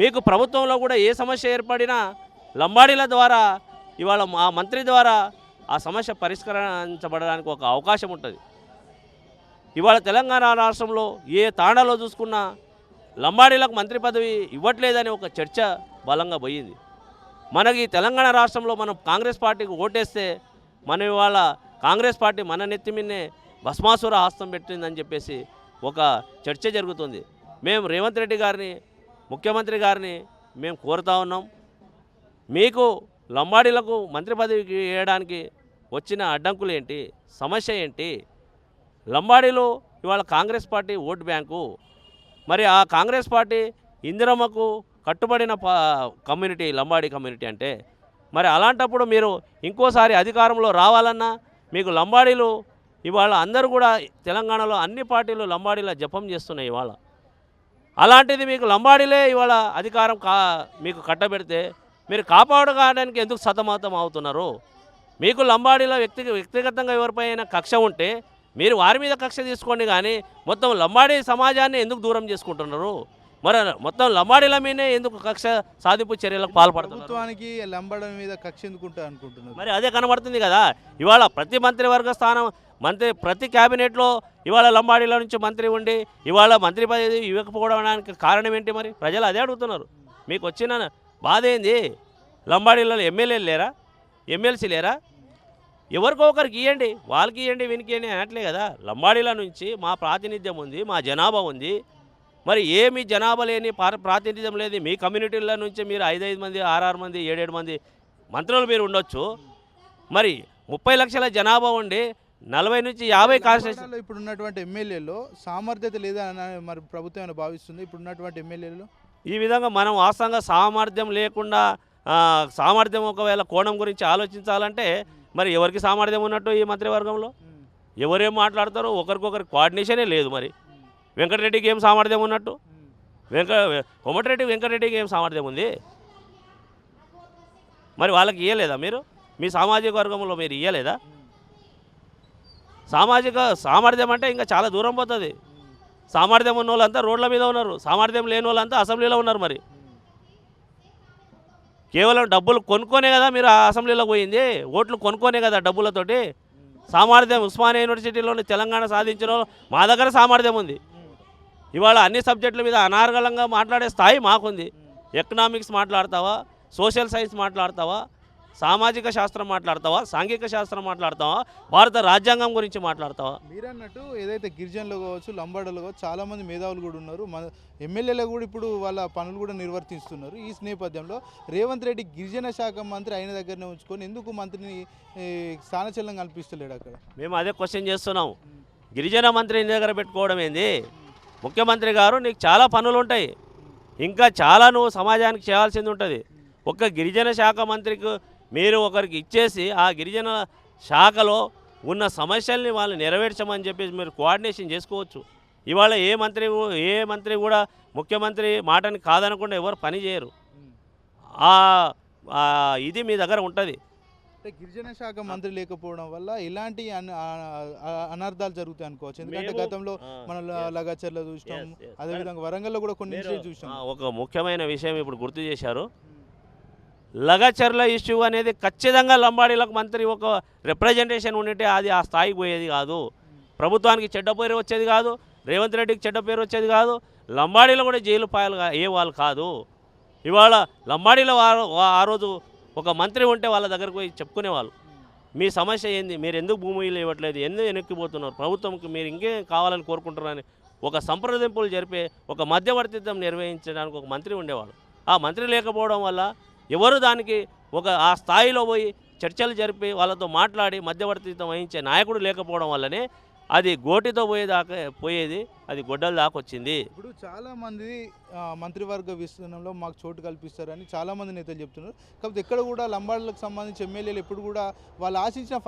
మీకు ప్రభుత్వంలో కూడా ఏ సమస్య ఏర్పడినా లంబాడీల ద్వారా ఇవాళ ఆ మంత్రి ద్వారా ఆ సమస్య పరిష్కరించబడడానికి ఒక అవకాశం ఉంటుంది. ఇవాళ తెలంగాణ రాష్ట్రంలో ఏ తాండాలో చూసుకున్నా లంబాడీలకు మంత్రి పదవి ఇవ్వట్లేదని ఒక చర్చ బలంగా పోయింది. మనకి తెలంగాణ రాష్ట్రంలో మనం కాంగ్రెస్ పార్టీకి ఓటేస్తే మనం ఇవాళ కాంగ్రెస్ పార్టీ మన నెత్తి మీదనే భస్మాసుర హస్తం పెట్టిందని చెప్పేసి ఒక చర్చ జరుగుతుంది. మేము రేవంత్ రెడ్డి గారిని ముఖ్యమంత్రి గారిని మేము కోరుతా ఉన్నాం. మీకు లంబాడీలకు మంత్రి పదవికి వేయడానికి వచ్చిన అడ్డంకులు ఏంటి? సమస్య ఏంటి? లంబాడీలు ఇవాళ కాంగ్రెస్ పార్టీ ఓటు బ్యాంకు. మరి ఆ కాంగ్రెస్ పార్టీ ఇందిరమ్మకు కట్టుబడిన కమ్యూనిటీ లంబాడి కమ్యూనిటీ అంటే మరి అలాంటప్పుడు మీరు ఇంకోసారి అధికారంలో రావాలన్నా మీకు లంబాడీలు ఇవాళ అందరూ కూడా తెలంగాణలో అన్ని పార్టీలు లంబాడీల జపం చేస్తున్నాయి ఇవాళ. అలాంటిది మీకు లంబాడీలే ఇవాళ అధికారం కా మీకు కట్టబెడితే మీరు కాపాడుకోవడానికి ఎందుకు సతమతం అవుతున్నారు? మీకు లంబాడీల వ్యక్తి వ్యక్తిగతంగా ఎవరిపైన కక్ష ఉంటే మీరు వారి మీద కక్ష తీసుకోండి కానీ మొత్తం లంబాడీ సమాజాన్ని ఎందుకు దూరం చేసుకుంటున్నారు? మరి మొత్తం లంబాడీల మీదే ఎందుకు కక్ష సాధింపు చర్యలకు పాల్పడుతున్నారు? ప్రభుత్వానికి లంబడం మీద కక్ష ఎందుకుంటా అనుకుంటున్నారు? మరి అదే కనబడుతుంది కదా. ఇవాళ ప్రతి మంత్రివర్గ స్థానం మంత్రి ప్రతి క్యాబినెట్లో ఇవాళ లంబాడీల నుంచి మంత్రి ఉండి ఇవాళ మంత్రి పదవి ఇవ్వకపోవడానికి కారణం ఏంటి మరి? ప్రజలు అదే అడుగుతున్నారు. మీకు వచ్చిన బాధ ఏంది? లంబాడీలలో ఎమ్మెల్యేలు లేరా? ఎమ్మెల్సీ లేరా? ఎవరికో ఒకరికి ఇవ్వండి వాళ్ళకి ఇవ్వండి వీనికి ఇవ్వండి అనట్లే కదా. లంబాడీల నుంచి మా ప్రాతినిధ్యం ఉంది మా జనాభా ఉంది. మరి ఏమి జనాభా లేని ప్రాతినిధ్యం లేదు మీ కమ్యూనిటీల నుంచి మీరు ఐదైదు మంది ఆరారు మంది ఏడేడు మంది మంత్రులు మీరు ఉండొచ్చు. మరి ముప్పై లక్షల జనాభా ఉండి నలభై నుంచి యాభై కాన్స్టిట్యూషన్ ఇప్పుడు ఉన్నటువంటి ఎమ్మెల్యేలో సామర్థ్యత లేదా మరి ప్రభుత్వం భావిస్తుంది ఇప్పుడు ఉన్నటువంటి ఎమ్మెల్యేలు ఈ విధంగా మనం వాస్తవంగా సామర్థ్యం లేకుండా సామర్థ్యం ఒకవేళ కోణం గురించి ఆలోచించాలంటే మరి ఎవరికి సామర్థ్యం ఉన్నట్టు ఈ మంత్రివర్గంలో? ఎవరేం మాట్లాడతారో ఒకరికొకరి కోఆర్డినేషనే లేదు మరి. వెంకటరెడ్డికి ఏం సామర్థ్యం ఉన్నట్టు? వెంక కొమటిరెడ్డి వెంకటరెడ్డికి ఏం సామర్థ్యం ఉంది. మరి వాళ్ళకి ఇవ్వలేదా మీరు? మీ సామాజిక వర్గంలో మీరు ఇవ్వలేదా సామాజిక సామర్థ్యం అంటే ఇంకా చాలా దూరం పోతుంది. సామర్థ్యం ఉన్న వాళ్ళంతా రోడ్ల మీద ఉన్నారు. సామర్థ్యం లేని వాళ్ళంతా అసెంబ్లీలో ఉన్నారు మరి. కేవలం డబ్బులు కొనుక్కొనే కదా మీరు అసెంబ్లీలో పోయింది. ఓట్లు కొనుక్కోనే కదా డబ్బులతోటి. సామర్థ్యం ఉస్మానియా యూనివర్సిటీలోని తెలంగాణ సాధించిన మా దగ్గర సామర్థ్యం ఉంది. ఇవాళ అన్ని సబ్జెక్టుల మీద అనార్గళంగా మాట్లాడే స్థాయి మాకుంది. ఎకనామిక్స్ మాట్లాడతావా? సోషల్ సైన్స్ మాట్లాడతావా? సామాజిక శాస్త్రం మాట్లాడతావా? సాంఘిక శాస్త్రం మాట్లాడతావా? భారత రాజ్యాంగం గురించి మాట్లాడతావా? మీరన్నట్టు ఏదైతే గిరిజనులు కావచ్చు లంబాడలు కావచ్చు చాలా మంది మేధావులు కూడా ఉన్నారు. మన ఎమ్మెల్యేలు కూడా ఇప్పుడు వాళ్ళ పనులు కూడా నిర్వర్తిస్తున్నారు. ఈ నేపథ్యంలో రేవంత్ రెడ్డి గిరిజన శాఖ మంత్రి అయిన దగ్గరనే ఉంచుకొని ఎందుకు మంత్రిని స్థానచలనం కల్పిస్తలేడు అక్కడ? మేము అదే క్వశ్చన్ చేస్తున్నాం. గిరిజన మంత్రి నీ దగ్గర పెట్టుకోవడం ఏంది? ముఖ్యమంత్రి గారు నీకు చాలా పనులు ఉంటాయి ఇంకా చాలా నువ్వు సమాజానికి చేయాల్సింది ఉంటుంది. ఒక గిరిజన శాఖ మంత్రికి మీరు ఒకరికి ఇచ్చేసి ఆ గిరిజన శాఖలో ఉన్న సమస్యల్ని వాళ్ళు నెరవేర్చమని చెప్పేసి మీరు కోఆర్డినేషన్ చేసుకోవచ్చు. ఇవాళ ఏ మంత్రి ఏ మంత్రి కూడా ముఖ్యమంత్రి మాటని కాదనకుండా ఎవరు పని చేయరు. ఇది మీ దగ్గర ఉంటుంది. అంటే గిరిజన శాఖ మంత్రి లేకపోవడం వల్ల ఇలాంటి అనర్థాలు జరుగుతాయి అనుకోవచ్చు. ఎందుకంటే గతంలో మన. లగాచర్లో చూసినాం. అదేవిధంగా వరంగల్లో కూడా కొన్ని చూసినాం. ఒక ముఖ్యమైన విషయం ఇప్పుడు గుర్తు చేశారు. లగచర్ల ఇష్యూ అనేది ఖచ్చితంగా లంబాడీలకు మంత్రి ఒక రిప్రజెంటేషన్ ఉండింటే అది ఆ స్థాయికి పోయేది కాదు. ప్రభుత్వానికి చెడ్డ పేరు వచ్చేది కాదు రేవంత్ రెడ్డికి చెడ్డ పేరు వచ్చేది కాదు లంబాడీలో కూడా జైలు పాయలు ఏ వాళ్ళు కాదు. ఇవాళ లంబాడీలో ఆ రోజు ఒక మంత్రి ఉంటే వాళ్ళ దగ్గరకు పోయి చెప్పుకునేవాళ్ళు. మీ సమస్య ఏంది? మీరు ఎందుకు భూమిలు ఇవ్వట్లేదు? ఎందుకు వెనక్కిపోతున్నారు? ప్రభుత్వంకి మీరు ఇంకేం కావాలని కోరుకుంటున్నారని ఒక సంప్రదింపులు జరిపే ఒక మధ్యవర్తిత్వం నిర్వహించడానికి ఒక మంత్రి ఉండేవాడు ఆ మంత్రి లేకపోవడం వల్ల ఎవరు దానికి ఒక ఆ స్థాయిలో పోయి చర్చలు జరిపి వాళ్ళతో మాట్లాడి మధ్యవర్తిత్వం వహించే నాయకుడు లేకపోవడం వల్లనే అది గోటితో పోయేదాకా పోయేది అది గొడ్డల దాకా వచ్చింది. ఇప్పుడు చాలా మంది ఆ, మంత్రివర్గ విస్తరణలో మాకు చోటు కల్పిస్తారని చాలా మంది నేతలు చెప్తున్నారు. కాకపోతే ఎక్కడ కూడా లంబాడులకు సంబంధించి ఎమ్మెల్యేలు ఎప్పుడు కూడా వాళ్ళు ఆశించిన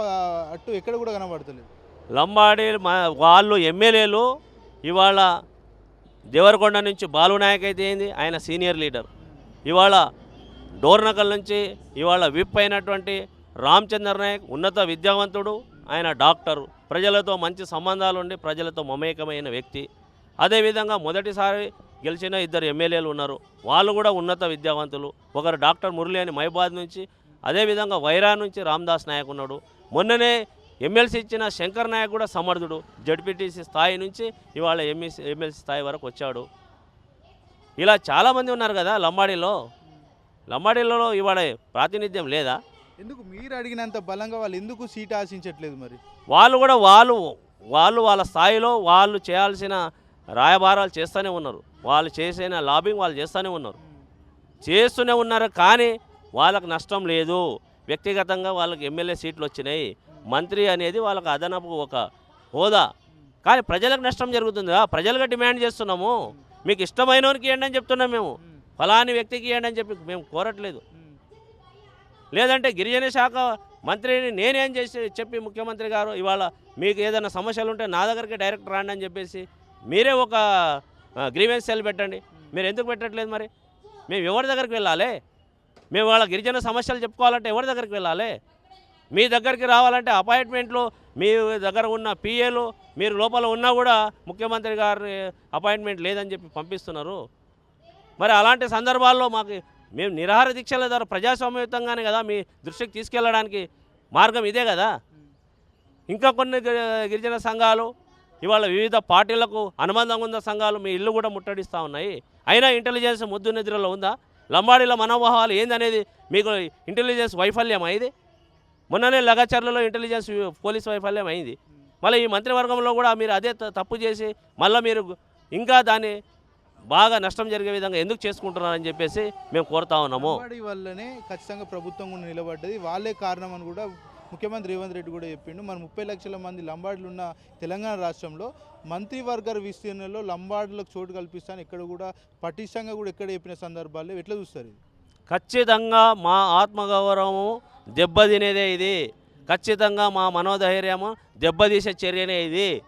అట్టు ఎక్కడ కూడా కనబడతలేదు. లంబాడి వాళ్ళు ఎమ్మెల్యేలు ఇవాళ దేవరకొండ నుంచి బాలు నాయక్ అయితే ఏంది? ఆయన సీనియర్ లీడర్. ఇవాళ డోర్నకల్ నుంచి ఇవాళ విప్ అయినటువంటి రామచంద్ర నాయక్ ఉన్నత విద్యావంతుడు ఆయన డాక్టరు. ప్రజలతో మంచి సంబంధాలు ఉండి ప్రజలతో మమేకమైన వ్యక్తి. అదేవిధంగా మొదటిసారి గెలిచిన ఇద్దరు ఎమ్మెల్యేలు ఉన్నారు. వాళ్ళు కూడా ఉన్నత విద్యావంతులు. ఒకరు డాక్టర్ మురళి అని మైబాద్ నుంచి అదేవిధంగా వైరా నుంచి రామ్దాస్ నాయక్ ఉన్నాడు. మొన్ననే ఎమ్మెల్సీ ఇచ్చిన శంకర్ నాయక్ కూడా సమర్థుడు. జడ్పీటీసీ స్థాయి నుంచి ఇవాళ ఎంఎస్ ఎమ్మెల్సీ స్థాయి వరకు వచ్చాడు. ఇలా చాలామంది ఉన్నారు కదా లంబాడీలో. లంబాడీలలో ఇవాళ ప్రాతినిధ్యం లేదా? ఎందుకు మీరు అడిగినంత బలంగా వాళ్ళు ఎందుకు సీట్ ఆశించట్లేదు మరి? వాళ్ళు కూడా వాళ్ళు వాళ్ళు వాళ్ళ స్థాయిలో వాళ్ళు చేయాల్సిన రాయబారాలు చేస్తూనే ఉన్నారు. వాళ్ళు చేసిన లాబింగ్ వాళ్ళు చేస్తూనే ఉన్నారు. చేస్తూనే ఉన్నారు కానీ వాళ్ళకి నష్టం లేదు. వ్యక్తిగతంగా వాళ్ళకి ఎమ్మెల్యే సీట్లు వచ్చినాయి. మంత్రి అనేది వాళ్ళకి అదనపు ఒక హోదా. కానీ ప్రజలకు నష్టం జరుగుతుందా ప్రజలుగా డిమాండ్ చేస్తున్నాము. మీకు ఇష్టమైనోనికి ఇవ్వండి అని చెప్తున్నాం మేము. ఫలాని వ్యక్తికి ఇవ్వండి అని చెప్పి మేము కోరట్లేదు. లేదంటే గిరిజన శాఖ మంత్రిని నేనేం చేసి చెప్పి ముఖ్యమంత్రి గారు ఇవాళ మీకు ఏదైనా సమస్యలు ఉంటే నా దగ్గరికి డైరెక్ట్ రాండి అని చెప్పేసి మీరే ఒక గ్రీవెన్స్ సెల్ పెట్టండి. మీరు ఎందుకు పెట్టట్లేదు మరి? మేము ఎవరి దగ్గరికి వెళ్ళాలి? మేము వాళ్ళ గిరిజన సమస్యలు చెప్పుకోవాలంటే ఎవరి దగ్గరికి వెళ్ళాలి? మీ దగ్గరికి రావాలంటే అపాయింట్మెంట్లు మీ దగ్గర ఉన్న పిఏలు మీరు లోపల ఉన్నా కూడా ముఖ్యమంత్రి గారి అపాయింట్మెంట్ లేదని చెప్పి పంపిస్తున్నారు. మరి అలాంటి సందర్భాల్లో మాకు మేము నిరాహార దీక్షల ద్వారా ప్రజాస్వామ్యయుతంగానే కదా మీ దృష్టికి తీసుకెళ్ళడానికి మార్గం ఇదే కదా. ఇంకా కొన్ని గి- గిరిజన సంఘాలు ఇవాళ వివిధ పార్టీలకు అనుబంధంగా ఉన్న సంఘాలు మీ ఇల్లు కూడా ముట్టడిస్తూ ఉన్నాయి. అయినా ఇంటెలిజెన్స్ ముద్దు నిద్రలో ఉందా? లంబాడీల మనోభావాలు ఏందనేది మీకు ఇంటెలిజెన్స్ వైఫల్యం అయింది మొన్ననే లగచర్లలో ఇంటెలిజెన్స్ పోలీస్ వైఫల్యం అయింది మళ్ళీ ఈ మంత్రివర్గంలో కూడా మీరు అదే త- తప్పు చేసి మళ్ళీ మీరు ఇంకా దాన్ని బాగా నష్టం జరిగే విధంగా ఎందుకు చేసుకుంటున్నారని చెప్పేసి మేము కోరుతా ఉన్నాము. వల్లనే ఖచ్చితంగా ప్రభుత్వం కూడా నిలబడ్డది. వాళ్ళే కారణం అని కూడా ముఖ్యమంత్రి రేవంత్ రెడ్డి కూడా చెప్పిండు. మరి ముప్పై లక్షల మంది లంబాడులు ఉన్న తెలంగాణ రాష్ట్రంలో మంత్రివర్గ విస్తీర్ణంలో లంబాడులకు చోటు కల్పిస్తాను ఇక్కడ కూడా పటిష్టంగా కూడా ఎక్కడ చెప్పిన సందర్భాల్లో ఎట్లా చూస్తారు ఇది? ఖచ్చితంగా మా ఆత్మగౌరవము దెబ్బతినేదే ఇది. ఖచ్చితంగా మా మనోధైర్యము దెబ్బతీసే చర్యనే ఇది.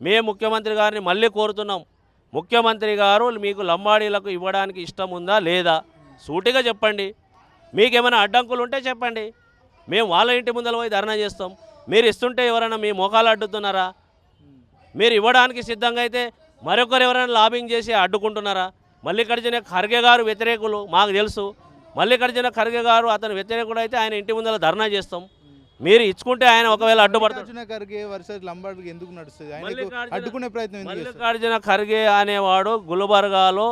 మేము ముఖ్యమంత్రి గారిని మళ్ళీ కోరుతున్నాం. ముఖ్యమంత్రి గారు మీకు లంబాడీలకు ఇవ్వడానికి ఇష్టం ఉందా లేదా? సూటిగా చెప్పండి. మీకేమైనా అడ్డంకులు ఉంటే చెప్పండి. మేము వాళ్ళ ఇంటి ముందర పోయి ధర్నా చేస్తాం. మీరు ఇస్తుంటే ఎవరైనా మీ మోకాలు అడ్డుతున్నారా? మీరు ఇవ్వడానికి సిద్ధంగా అయితే మరొకరు ఎవరైనా లాబింగ్ చేసి అడ్డుకుంటున్నారా? మల్లికార్జున ఖర్గే గారు వ్యతిరేకులు మాకు తెలుసు. మల్లికార్జున ఖర్గే గారు అతను వ్యతిరేకుడు అయితే ఆయన ఇంటి ముందర ధర్నా చేస్తాం. మీరు ఇచ్చుకుంటే ఆయన ఒకవేళ మల్లికార్జున ఖర్గే వర్సెస్ లంబాడుకి ఎందుకు నడుస్తుంది? ఆయనకు మల్లికార్జున- అడ్డుకునే ప్రయత్నం ఎందుకు చేస్తారు? మల్లికార్జున ఖర్గే అనేవాడు గుల్బర్గాలో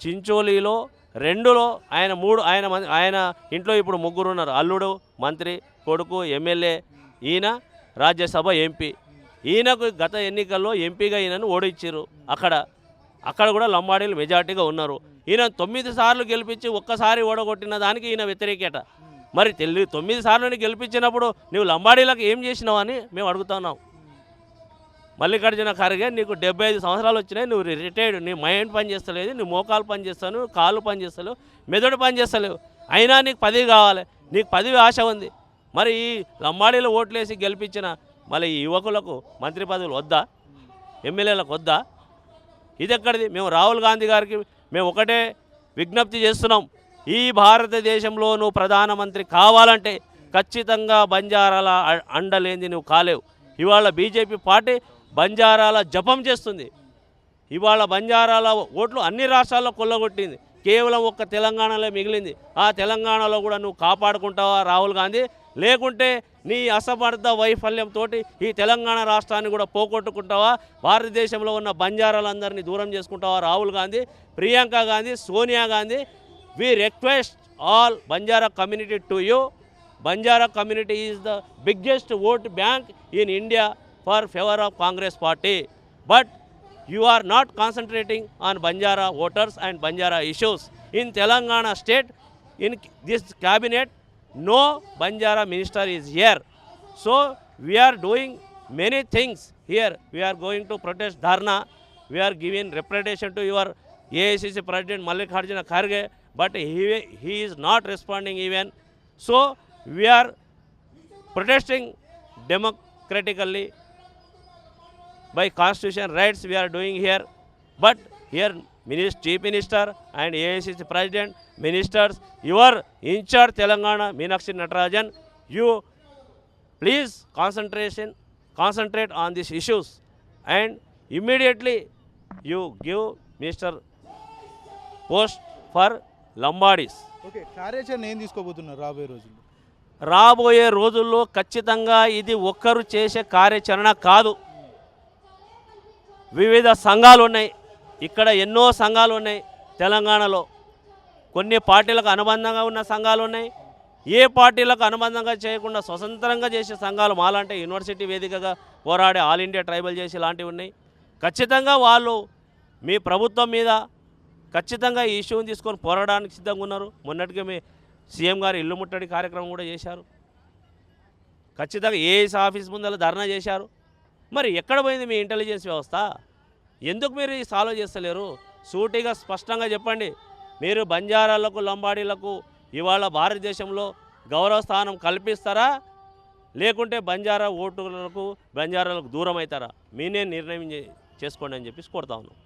చించోలీలో రెండులో ఆయన మూడు ఆయన ఆయన ఇంట్లో ఇప్పుడు ముగ్గురు ఉన్నారు. అల్లుడు మంత్రి కొడుకు ఎమ్మెల్యే ఈయన రాజ్యసభ ఎంపీ. ఈయనకు గత ఎన్నికల్లో ఎంపీగా ఈయనను ఓడించారు అక్కడ అక్కడ కూడా లంబాడీలు మెజార్టీగా ఉన్నారు. ఈయన తొమ్మిది సార్లు గెలిపించి ఒక్కసారి ఓడగొట్టిన దానికి ఈయన వ్యతిరేకత మరి తెలి తొమ్మిది సార్లు గెలిపించినప్పుడు నువ్వు లంబాడీలకు ఏం చేసినావు అని మేము అడుగుతున్నాం మల్లికార్జున ఖర్గే నీకు డెబ్బై ఐదు సంవత్సరాలు వచ్చినాయి నువ్వు రిటైర్డ్ నీ మైండ్ పని చేస్తలేదు నీ మోకాలు పని చేస్తాను కాళ్ళు పని చేస్తలేవు మెదడు పని చేస్తలేవు. అయినా నీకు పదవి కావాలి నీకు పదవి ఆశ ఉంది. మరి ఈ లంబాడీలు ఓట్లేసి గెలిపించిన మళ్ళీ ఈ యువకులకు మంత్రి పదవులు వద్దా? ఎమ్మెల్యేలకు వద్దా? ఇది ఎక్కడిది మేము రాహుల్ గాంధీ గారికి మేము ఒకటే విజ్ఞప్తి చేస్తున్నాం. ఈ భారతదేశంలో నువ్వు ప్రధానమంత్రి కావాలంటే ఖచ్చితంగా బంజారాల అండలేంది నువ్వు కాలేవు. ఇవాళ బీజేపీ పార్టీ బంజారాల జపం చేస్తుంది. ఇవాళ బంజారాల ఓట్లు అన్ని రాష్ట్రాల్లో కొల్లగొట్టింది. కేవలం ఒక్క తెలంగాణలో మిగిలింది. ఆ తెలంగాణలో కూడా నువ్వు కాపాడుకుంటావా రాహుల్ గాంధీ? లేకుంటే నీ అసమర్థ వైఫల్యంతో ఈ తెలంగాణ రాష్ట్రాన్ని కూడా పోగొట్టుకుంటావా? భారతదేశంలో ఉన్న బంజారాలందరినీ దూరం చేసుకుంటావా Rahul Gandhi? Priyanka Gandhi? Sonia Gandhi? We request all Banjara community to you. Banjara community is the biggest vote bank in India for favor of Congress party. But you are not concentrating on Banjara voters and Banjara issues. In Telangana state, in this cabinet, no Banjara minister is here. So we are doing many things here. We are going to protest Dharna. We are giving representation to your AICC President mallikarjuna Kharge. But he, he is not responding even. So we are protesting democratically by constitution rights we are doing here. But here minister, chief minister and AICC president ministers your in charge telangana meenakshi natarajan. You please concentration concentrate on these issues. And immediately you give minister post for lambadis okay కార్యాచరణ ఏం తీసుకోబోతున్నారు రాబోయే రోజుల్లో? రాబోయే రోజుల్లో ఖచ్చితంగా ఇది ఒక్కరు చేసే కార్యాచరణ కాదు. వివిధ సంఘాలు ఉన్నాయి. ఇక్కడ ఎన్నో సంఘాలు ఉన్నాయి తెలంగాణలో. కొన్ని పార్టీలకు అనుబంధంగా ఉన్న సంఘాలు ఉన్నాయి. ఏ పార్టీలకు అనుబంధంగా చేయకుండా స్వతంత్రంగా చేసే సంఘాలు మాలాంటి యూనివర్సిటీ వేదికగా పోరాడే ఆల్ ఇండియా ట్రైబల్ చేసి ఇలాంటివి ఉన్నాయి. ఖచ్చితంగా వాళ్ళు మీ ప్రభుత్వం మీద ఖచ్చితంగా ఈ ఇష్యూని తీసుకొని పోరాడడానికి సిద్ధంగా ఉన్నారు. మొన్నటిగా మీ సీఎం గారు ఇల్లు ముట్టడి కార్యక్రమం కూడా చేశారు. ఖచ్చితంగా ఏఎస్ ఆఫీస్ ముందర ధర్నా చేశారు. మరి ఎక్కడ పోయింది మీ ఇంటెలిజెన్స్ వ్యవస్థ? ఎందుకు మీరు ఈ సాల్వ్ చేస్తలేరు? సూటిగా స్పష్టంగా చెప్పండి. మీరు బంజారాలకు లంబాడీలకు ఇవాళ భారతదేశంలో గౌరవ స్థానం కల్పిస్తారా? లేకుంటే బంజారా ఓటులకు బంజారాలకు దూరం అవుతారా మీనే నిర్ణయం చేసుకోండి అని చెప్పేసి కోరుతా ఉన్నాం.